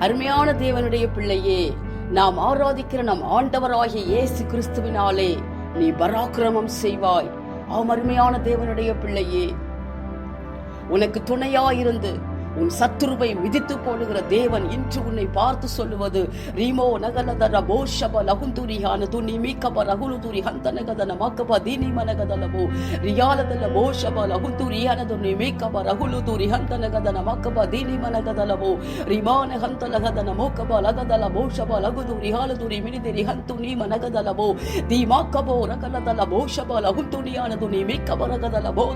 அருமையான தேவனுடைய பிள்ளையே நாம் ஆராதிக்கிற நம் ஆண்டவராகிய இயேசு கிறிஸ்துவினாலே நீ பராக்கிரமம் செய்வாய். ஆம் அருமையான தேவனுடைய பிள்ளையே உனக்கு துணையாயிருந்து உன் சத்துருவை மிதித்து போடுகிற தேவன் இன்று உன்னை பார்த்து சொல்லுவது ரீமோ நகலதர போஷப லகுந்துரியான துணி மீக்கப ரகுலுதுரி ஹந்தனகதன மக்கப தீனிமனகதலபோ ரியாலதல போஷப லகுந்துரியான துணி மீக்கப ரகுலுதுரி ஹந்தனகதன மக்கப தீனிமனகதலபோ ரிமான ஹந்தலகதன மோக்கப லகதல போஷப லகுதுரி ஹாலதுரி மினிதிரி ஹந்துனி மனகதலபோ தீமாக்கபோ ரகலதல போஷப லகுந்துரியான துணி மீக்கப நீ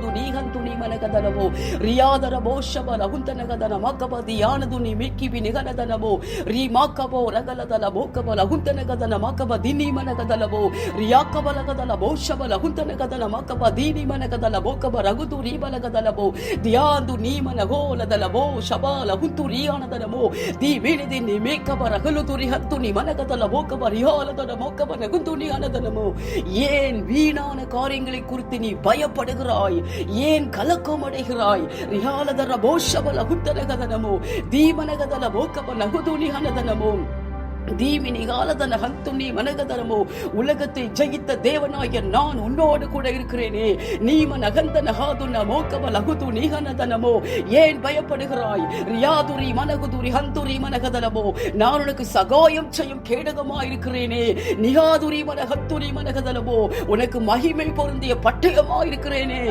துணி ஹந்துனி மனகதலபோ ரியாதர போஷப லகுந்தன ಲಹುಂತನಗದನ ಮಕ್ಕಬ ದಿಯಾನದು ನಿ ಮಿಕ್ಕಿಬಿ ನಿಗನದನಬೋ ರೀ ಮಾಕಬೋ ರಗಲದಲ ಬೋಕಬ ಲಹುಂತನಗದನ ಮಕಬ ದಿನಿ ಮನಗದಲಬೋ ರಿಯಾಕಬ ಲಗದಲ ಬೋಷಬ ಲಹುಂತನಗದನ ಮಕಬ ದೀನಿ ಮನಗದಲ ಬೋಕಬ ರಗುದು ರೀ ಬಲಗದಲಬೋ ದಿಯಾಂದು ನೀ ಮನಗೋಲದಲ ಬೋ ಶಬ ಲಹುಂತು ರಿಯಾನದನಬೋ ದಿ ಮೀನಿದಿ ನಿ ಮೇಕಬ ರಗಲುದು ರಿ ಹತ್ತು ನಿ ಮನಗದಲ ಬೋಕಬ ರಿಯಾಲದನ ಮೋಕಬ நகுந்து நீ அனதனமோ ஏன் வீணான காரியங்களை குறித்து நீ பயப்படுகிறாய் ஏன் கலக்கம் அடைகிறாய் ரியாலதர போஷபல talaga mo, di man nagadala mo, kapalagodunihan na mo. தீவினி காலதன ஹந்துனி மனகதனமோ உலகத்தை ஜெயித்த தேவனாகிய நான் உன்னோடு கூட இருக்கிறேனே. நீம நகந்த நகாதுன மோக்கவ லகுது நிகனதனமோ ஏன் பயப்படுகிறாய்? ரியாதுரி மனகுதுரி ஹந்துரி மனகதனமோ நான் உனக்கு சகாயம் செய்யும் கேடகமா இருக்கிறேனே நிகாதுரி மனகத்துரி மனகதனமோ உனக்கு மகிமை பொருந்திய பட்டயமா இருக்கிறேனே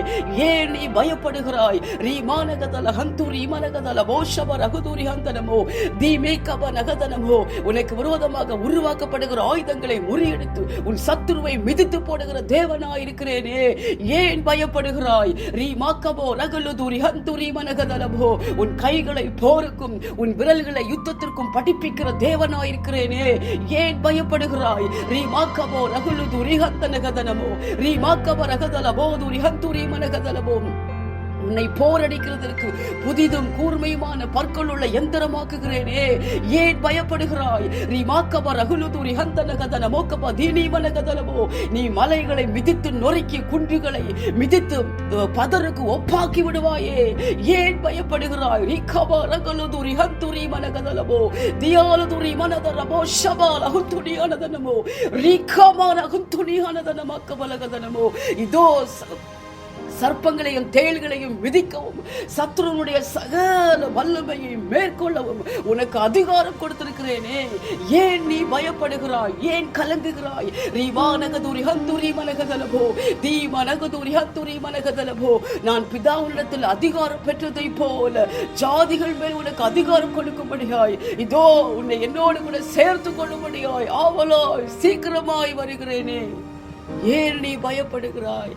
ஏன் நீ பயப்படுகிறாய்? ரீ மானகதல ஹந்துரி மனகதல மோஷவ ரகுதுரி ஹந்தனமோ தீமேக்கப நகதனமோ உனக்கு விரோதமாக உருவாக்கப்படுகிற ஆயுதங்களை முறியடித்து உன் சத்துருவை மிதித்து போடுகிற தேவனாய் இருக்கிறேனே ஏன் பயப்படுகிறாய்? ரீ மாக்கபோ ரகலுதுரி ஹந்துரி மனகதலபோ. உன் கைகளை போருக்கும் உன் விரல்களை யுத்தத்திற்கும் படிப்பிக்கிற தேவனாய் இருக்கிறேனே ஏன் பயப்படுகிறாய்? ரீ மாக்கபோ ரகுலுதுரி ஹந்தனகதனமோ ரீ மாக்கப ரகதலபோ துரி ஹந்துரி மனகதலபோ. உன்னை போரடிக்கிறதற்கு புதிதும் கூர்மையுமான பற்களுள்ள எந்திரமாக்குகிறேனே. ஏன் பயப்படுகிறாய்? நீ மாக்கப ரகுலுதூரி ஹந்தன கதன மோக்கப தீனீமன கதனமோ நீ மலைகளை மிதித்து நொறுக்கி குன்றுகளை மிதித்து பதருக்கு ஒப்பாக்கி விடுவாயே. ஏன் பயப்படுகிறாய்? ரிகப ரகுலுதூரி ஹந்துரி மனகதலமோ தியாலதுரி மனதரமோ? ஷபால ஹுந்துனி அனதனமோ ரிகமான ஹுந்துனி அனதனமக்க பலகதனமோ இதோ சர்ப்பங்களையும் தேள்களையும் மிதிக்கவும் சத்ருனுடைய சகல வல்லமையை மேற்கொள்ளவும் உனக்கு அதிகாரம் கொடுத்திருக்கிறேனே. ஏன் நீ பயப்படுகிறாய்? ஏன் கலங்குகிறாய்? ரீவானகதுரி ஹந்துரி மனகதலபோ தீ மனகதுரி ஹந்துரி மனகதலபோ நான் பிதாவினிடத்தில் அதிகாரம் பெற்றதை போல ஜாதிகள் மேல் உனக்கு அதிகாரம் கொடுக்கும்படியாய் இதோ உன்னை என்னோடு கூட சேர்த்து கொள்ளும்படியாய் ஆவலாய் சீக்கிரமாய் வருகிறேனே. ஏன் நீ பயப்படுகிறாய்?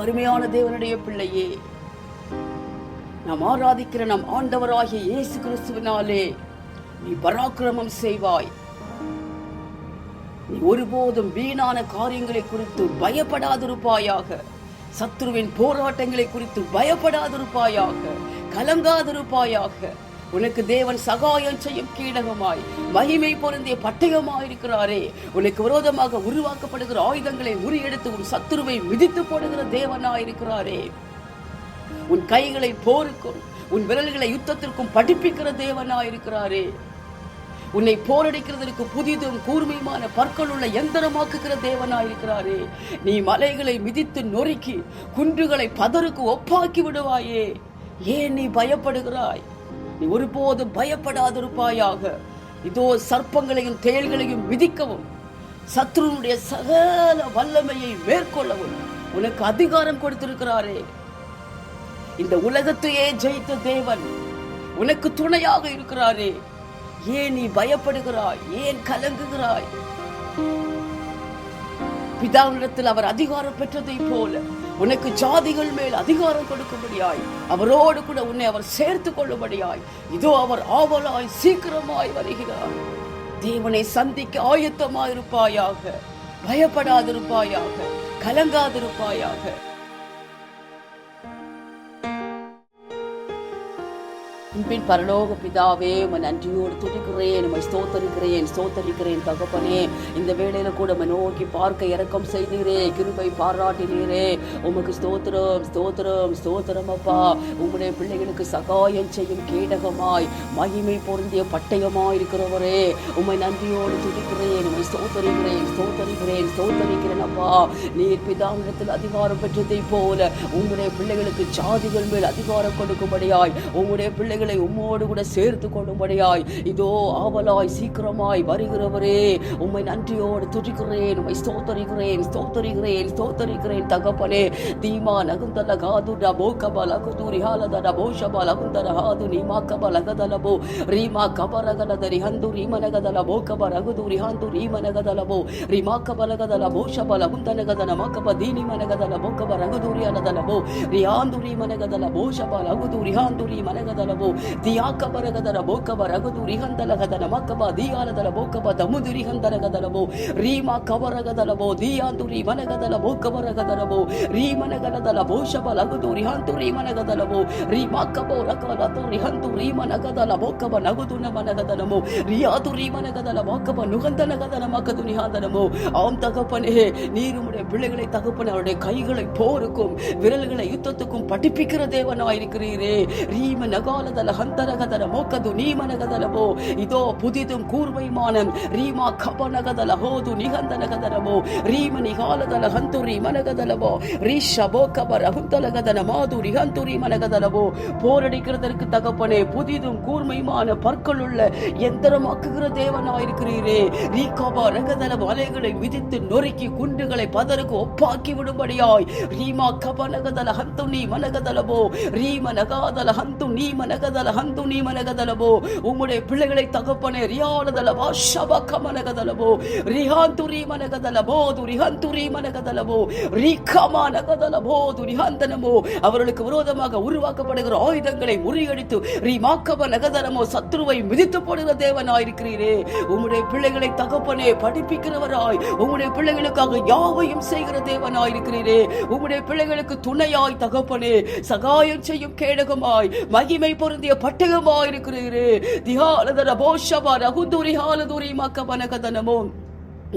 ஆம், அருமையான தேவனுடைய பிள்ளையே. நாம் ஆராதிக்கிற நம் ஆண்டவராகிய இயேசு கிறிஸ்துவினாலே நீ பராக்கிரமம் செய்வாய். நீ ஒருபோதும் வீணான காரியங்களை குறித்து பயப்படாதிருப்பாயாக. சத்ருவின் போராட்டங்களை குறித்து பயப்படாதிருப்பாயாக. கலங்காதிருப்பாயாக. உனக்கு தேவன் சகாயம் செய்யும் கீடகமாய் மகிமை பொருந்திய பட்டயமாய் இருக்கிறாரே உனக்கு விரோதமாக உருவாக்கப்படுகிற ஆயுதங்களை முறியெடுத்து உன் சத்துருவை மிதித்து போடுகிற தேவனாய் இருக்கிறாரே உன் கைகளை போருக்கும் உன் விரல்களை யுத்தத்திற்கும் படிப்பிக்கிற தேவனாய் இருக்கிறாரே உன்னை போரடிக்கிறதற்கு புதிதும் கூர்மையுமான பற்களுள்ள எந்திரமாக்குகிற தேவனாய் இருக்கிறாரே நீ மலைகளை மிதித்து நொறுக்கி குன்றுகளை பதருக்கு ஒப்பாக்கி விடுவாயே. ஏன் நீ பயப்படுகிறாய்? நீ ஒருபோதும் பயப்படாதிருப்பாயாக. இதோ சர்ப்பங்களையும் தேள்களையும் மிதிக்கவும் சத்ருனுடைய சகல வல்லமையை மேற்கொள்ளவும் உனக்கு அதிகாரம் கொடுத்திருக்கிறாரே. இந்த உலகத்தையே ஜெயித்த தேவன் உனக்கு துணையாக இருக்கிறாரே. ஏன் நீ பயப்படுகிறாய்? ஏன் கலங்குகிறாய்? பிதாவிடத்தில் அவர் அதிகாரம் பெற்றதை போல உனக்கு ஜாதிகள் மேல் அதிகாரம் கொடுக்கும்படியாய் அவரோடு கூட உன்னை அவர் சேர்த்து கொள்ளும்படியாய் இதோ அவர் ஆவலாய் சீக்கிரமாய் வருகிறார். தேவனை சந்திக்க ஆயத்தமாயிருப்பாயாக பயப்படாதிருப்பாயாக கலங்காதிருப்பாயாக அன்பின் பரலோக பிதாவே உமை நன்றியோடு துடிக்கிறேன் உமை ஸ்தோத்தரிக்கிறேன் ஸ்தோத்தரிக்கிறேன் தகப்பனே. இந்த வேளையில கூட உம்மை நோக்கி பார்க்க இறக்கம் செய்தீரே கிருபை பாராட்டினீரே. உமக்கு ஸ்தோத்திரம் ஸ்தோத்திரம் ஸ்தோத்திரம் அப்பா. உம்முடைய பிள்ளைகளுக்கு சகாயம் செய்யும் கேடகமாய் மகிமை பொருந்திய பட்டயமாய் இருக்கிறவரே உம்மை நன்றியோடு துடிக்கிறேன் உமை ஸ்தோத்தரிக்கிறேன் ஸ்தோத்தரிக்கிறேன் ஸ்தோத்தரிக்கிறேன் அப்பா. நீர் பிதாவிடத்தில் அதிகாரம் பெற்றதை போல உங்களுடைய பிள்ளைகளுக்கு சாதிகள் மேல் அதிகாரம் கொடுக்கும்படியாய் உங்களுடைய பிள்ளைகளுக்கு எங்களை உம்மோடு கூட சேர்த்து கொள்ளும்படியாய். இதோ ஆவலாய் சீக்கிரமாய் வருகிறவரே உம்மை நன்றியோடு துடிக்கிறேன் உம்மை ஸ்தோத்தரிக்கிறேன் ஸ்தோத்தரிக்கிறேன் ஸ்தோத்தரிக்கிறேன் தகப்பனே. தீமா நகுந்தல காதுட போகப லகுதூரி ஹாலதட போஷப லகுந்தர ஹாது நீமா கப லகதலபோ ரீமா கபரகலதரி ஹந்து ரீமனகதல போகப ரகுதூரி ஹந்து ரீமனகதலபோ ரீமா கபலகதல போஷப லகுந்தனகதன மாக்கப தீனி மனகதல போகப ரகுதூரி அலதலபோ ரியாந்துரி மனகதல போஷப லகுதூரி ஹாந்துரி மனகதலபோ ದಿಯಾಕ ಬರಗದಲ ಬೋಕಬ ರಗುದೂರಿ ಹಂದಲಗದಲ ಮಕಬ ದಿಯಾಲದಲ ಬೋಕಬ ದಮುದುರಿ ಹಂದನಗದಲಬೋ ರೀಮಾ ಕಬರಗದಲಬೋ ದಿಯಾಂದು ರೀಮನಗದಲ ಬೋಕಬ ರಗದಲಬೋ ರೀಮನಗಲದಲ ಬೋಷಬ ಲಗುದೂರಿ ಹಾಂತು ರೀಮನಗದಲಬೋ ರೀಮಾ ಕಬೋ ರಕಲತು ರಿಹಂತು ರೀಮನಗದಲ ಬೋಕಬ ನಗುದು ನಮನಗದನಮೋ ரியாது ரீமனகதல வாக்கப நுகந்த நகதன மக்கது நிகாதனமோ ஆம் தகப்பனே நீர் உம்முடைய பிள்ளைகளை தகப்பனே அவருடைய கைகளை போருக்கும் விரல்களை யுத்தத்துக்கும் படிப்பிக்கிற தேவனாயிருக்கிறீரே ரீம நகாலதல ஹந்தரகதல மோக்கது நீமனகதலமோ இதோ புதிதும் கூர்மைமான ரீமா கபநகதல ஹோது நிகந்த நகதனமோ ரீம நிகாலதல ஹந்து ரீமனகதலமோ ரீஷபோ கப ரகுந்தலகதன மாது ரிஹந்து ரீமனகதலமோ போரடிக்கிறதற்கு தகப்பனே புதிதும் கூர்மையுமான பற்களுள்ள எந்திரமாக்குகிற தேவனாயிருக்கிறீரே. ரீகாபா ரகதல வலைகளை விதித்து நொறுக்கி குண்டுகளை பதருக்கு ஒப்பாக்கி விடும்படியாய். ரீமா கப நகதல ஹந்து நீ மனகதலபோ ரீம நகாதல ஹந்து நீ மனகதல ஹந்து நீ மனகதலபோ உம்முடைய பிள்ளைகளை தகப்பனே ரியாலதலபா ஷபக்க மனகதலபோ ரிஹாந்துரி மனகதலபோ துரிஹந்து ரீ மனகதலபோ ரீகமா நகதலபோ துரிஹந்தனமோ அவர்களுக்கு விரோதமாக உருவாக்கப்படுகிற ஆயுதங்களை முறியடித்து ரிமாக்கப நகதலமோ சத்ருவை மிதித்து போடுகிற தேவனாயிருக்கிறீரே. உம்முடைய பிள்ளைகளை தகப்பனே படிப்பிக்கிறவராய் உம்முடைய பிள்ளைகளுக்காக யாவையும் செய்கிற தேவனாயிருக்கிறீரே. உம்முடைய பிள்ளைகளுக்கு துணையாய் தகப்பனே சகாயம் செய்யும் கேடகமாய் மகிமை பொருந்த பொருந்திய பட்டகமாய் இருக்கிறீரே தியாலதர போஷபா ரகுதுரி ஹாலதுரி மக்கபனகதனமோ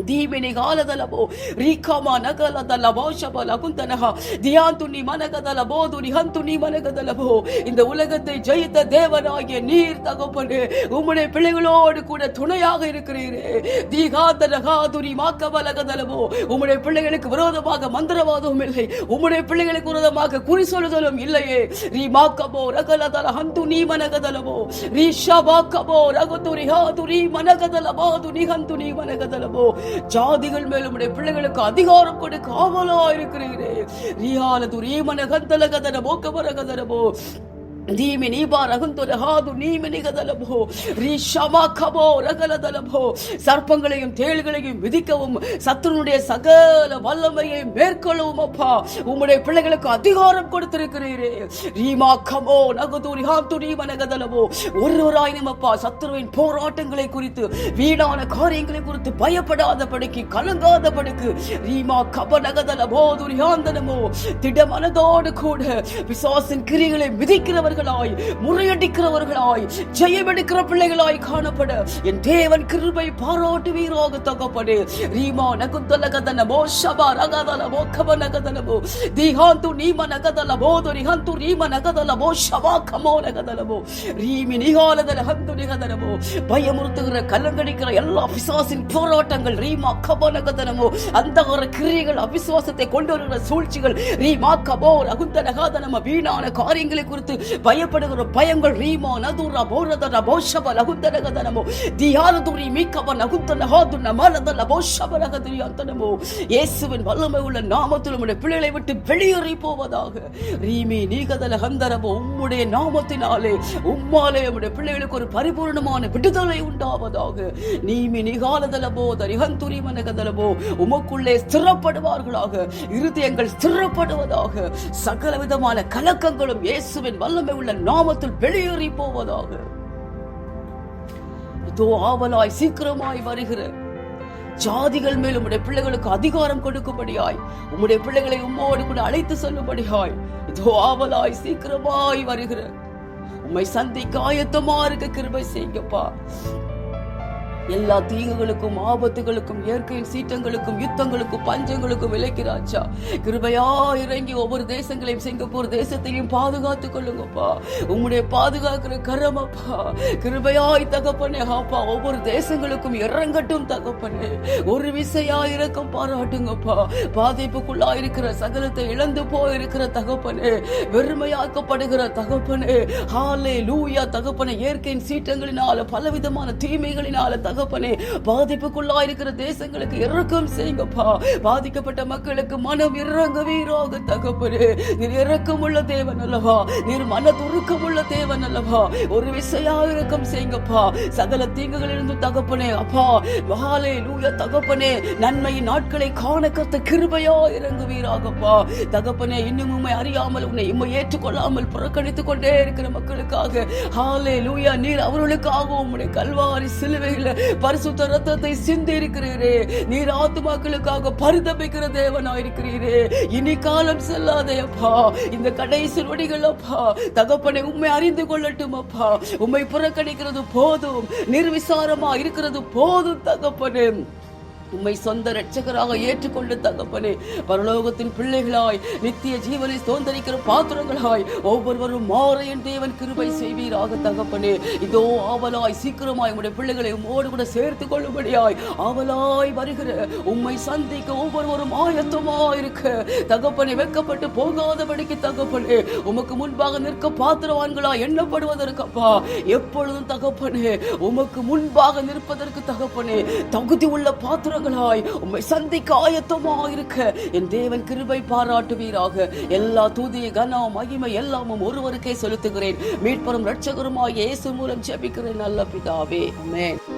దీవెనిగాలదలబో రీకమా నగలదలబో శబల కుందనహ దియాంతుని మనగదలబో துனிஹந்துனி மனகதலபோ இந்த உலகத்தை ஜெயித்த தேவனாகிய நீர் தகப்பனே உம்முடைய பிள்ளைகளோடு கூட துணையாக இருக்கிறீரே. தீகாதனகாதுனி மாக்கபலகதலபோ உம்முடைய பிள்ளைகளுக்கு விரோதமாக மந்திரவாதமும் இல்லை உம்முடைய பிள்ளைகளுக்கு விரோதமாக குறி சொல்லுதலும் இல்லையே. ரீ மாக்கபோ ரகலதல ஹந்துனி மனகதலபோ ரீ ஷபாக்கபோ ரகுதுரி ஹாதுரி மனகதலபோ துனிஹந்துனி மனகதலபோ ஜாதிகள் மேலும் உடைய பிள்ளைகளுக்கு அதிகாரம் கொண்டு காவலா இருக்கிறீரே. ரியாலது ரீமன கந்தல கதனமோ கபர கதனமோ Dimi ni barahuntu lehadu nimi nigadalabho rishamakabo ரகலதலபோ சர்ப்பங்களையும் தேள்களையும் விதிக்கவும் சத்துருனுடைய சகல வல்லமையை மேற்கொள்ளவும் அப்பா. உம்முடைய பிள்ளைகளுக்கு அதிகாரம் கொடுத்திருக்கிறீரே. ரீமாக்கமோ நகுதூரி ஹாத்துரி மனகதலவோ ஒருவராயினும் அப்பா சத்துருவின் போராட்டங்களை குறித்து வீணான காரியங்களை குறித்து பயப்படாத படிக்கு கலங்காத படிக்கு ரீமா கப நகதலபோ துரியாந்தனமோ. திட மனதோடு கூட விசுவாசின் கிரிகளை மிதிக்கிறவர் மிதிக்கிறவர்களாய் முறையடிக்கிறவர்களாய் ஜெயமெடுக்கிற பிள்ளைகளாய் காணப்பட. என் தேவன் கிருபை பாராட்டுவீராக தகப்படு ரீமா நகுந்தல கதனமோ ஷபா ரகதல மோ கப நகதல மோ நீம நகதல போது ரிஹந்து ரீம நகதல மோ ஷபா கமோ நகதலமோ ரீமி நிகாலதல ஹந்து நிகதலமோ பயமுறுத்துகிற கலங்கடிக்கிற எல்லா பிசாசின் போராட்டங்கள் ரீமா கப நகதனமோ அந்த ஒரு கிரியைகள் அவிசுவாசத்தை கொண்டு வருகிற சூழ்ச்சிகள் ரீமா கபோ ரகுந்த நகாதனம வீணான காரியங்களை குறித்து பயப்படுகிற பயங்கள் ரீமா நதுரா போரதர போஷப லகுந்தனகதனமோ தியானதுரி மீக்கப நகுந்தன ஹாதுன மலதல போஷப நகதுரி அந்தனமோ. இயேசுவின் வல்லமை உள்ள நாமத்தில் உடைய பிள்ளைகளை விட்டு வெளியேறி போவதாக. ரீமி நீகதல ஹந்தரமோ உம்முடைய நாமத்தினாலே உம்மாலே உடைய பிள்ளைகளுக்கு ஒரு பரிபூர்ணமான விடுதலை உண்டாவதாக. நீமி நிகாலதலபோ தரிகந்துரி மனகதலபோ உமக்குள்ளே ஸ்திரப்படுவார்களாக. இருதயங்கள் ஸ்திரப்படுவதாக. சகல விதமான கலக்கங்களும் இயேசுவின் வல்லமை உள்ள நாமத்தில் வெளியேறி போவதாக. இதோ ஆவலாய் சீக்கிரமாய் வருகிற. ஜாதிகள் மேல் உம்முடைய பிள்ளைகளுக்கு அதிகாரம் கொடுக்கும்படியாய் உம்முடைய பிள்ளைகளை உம்மோடு கூட அழைத்து சொல்லும்படியாய் இதோ ஆவலாய் சீக்கிரமாய் வருகிற. உம்மை சந்திக்க ஆயத்தமா இருக்க கிருபை செய்யுங்கப்பா. எல்லா தீங்குகளுக்கும் ஆபத்துகளுக்கும் இயற்கையின் சீற்றங்களுக்கும் யுத்தங்களுக்கும் பஞ்சங்களுக்கும் விளக்கிறாச்சா கிருபையா இறங்கி ஒவ்வொரு தேசங்களையும் சிங்கப்பூர் தேசத்தையும் பாதுகாத்துக் கொள்ளுங்கப்பா. உம்முடைய பாதுகாக்கிற கரமப்பா. கிருபையாய் தகப்பனே ஆப்பா. ஒவ்வொரு தேசங்களுக்கும் இறங்கட்டும் தகப்பனே. ஒரு விசையா இறக்கம் பாராட்டுங்கப்பா. பாதிப்புக்குள்ளா இருக்கிற சகலத்தை இழந்து போயிருக்கிற தகப்பனே. வெறுமையாக்கப்படுகிற தகப்பனே. ஹாலே லூயா தகப்பனே. இயற்கையின் சீற்றங்களினால பலவிதமான தீமைகளினால தகப்பனே பாதிப்புக்குள்ளா இருக்கிற தேசங்களுக்கு இறக்கம் செய்யுங்கப்பா. பாதிக்கப்பட்ட மக்களுக்கு மனம் இறங்குவீராக தகப்பனே. நீர் இறக்கம் உள்ள தேவன் அல்லவா? நீர் மன துருக்கமுள்ள தேவன் அல்லவா? ஒரு விசையா இறக்கம் செய்யுங்கப்பா. சகல தீங்குகளிலிருந்து தகப்பனே அப்பா. மகாலே லூயா தகப்பனே. நன்மையின் நாட்களை காண கத்த கிருபையா இறங்குவீராகப்பா. தகப்பனே இன்னும் உண்மை அறியாமல் உன்னை இம்மை ஏற்றுக்கொள்ளாமல் புறக்கணித்துக் கொண்டே இருக்கிற மக்களுக்காக ஹாலே லூயா நீர் அவர்களுக்காக உம்முடைய கல்வாரி சிலுவையில் பரிசுத்த ரத்தத்தை சிந்தி இருக்கிறீரே நீர் ஆத்துமாக்களுக்காக பரிதபிக்கிற தேவனா இருக்கிறீரே இனி காலம் செல்லாதே அப்பா. இந்த கடைசி நொடிகள் அப்பா. தகப்பனை உண்மை அறிந்து கொள்ளட்டும் அப்பா. உண்மை புறக்கணிக்கிறது போதும். நிர்விசாரமா இருக்கிறது போதும் தகப்பனே. உம்மை சொந்த ரட்சகராக ஏற்றுக்கொண்டு தகப்பனே பரலோகத்தின் பிள்ளைகளாய் நித்திய ஜீவனை சுதந்திரிக்கிற பாத்திரங்களாய் ஒவ்வொருவரும் மாற என் தேவன் கிருபை செய்வீராக தகப்பனே. இதோ ஆவலாய் சீக்கிரமாய் உடைய பிள்ளைகளை உம்மோடு கூட சேர்த்து கொள்ளும்படியாய் ஆவலாய் வருகிற உம்மை சந்திக்க ஒவ்வொருவரும் ஆயத்தமா இருக்க. தகப்பனே வெக்கப்பட்டு போகாதபடிக்கு தகப்பனே உமக்கு முன்பாக நிற்க பாத்திரவான்களா எண்ணப்படுவதற்கப்பா. எப்பொழுதும் தகப்பனே உமக்கு முன்பாக நிற்பதற்கு தகப்பனே தகுதி உள்ள பாத்திரம் பாத்திரங்களாய் உம்மை சந்திக்க ஆயத்தமா இருக்க என் தேவன் கிருபை பாராட்டுவீராக. எல்லா தூதிய கன மகிமை எல்லாமும் ஒருவருக்கே செலுத்துகிறேன். மீட்பரும் ரட்சகருமாய் இயேசு மூலம் ஜெபிக்கிறேன் நல்ல பிதாவே. அமேன்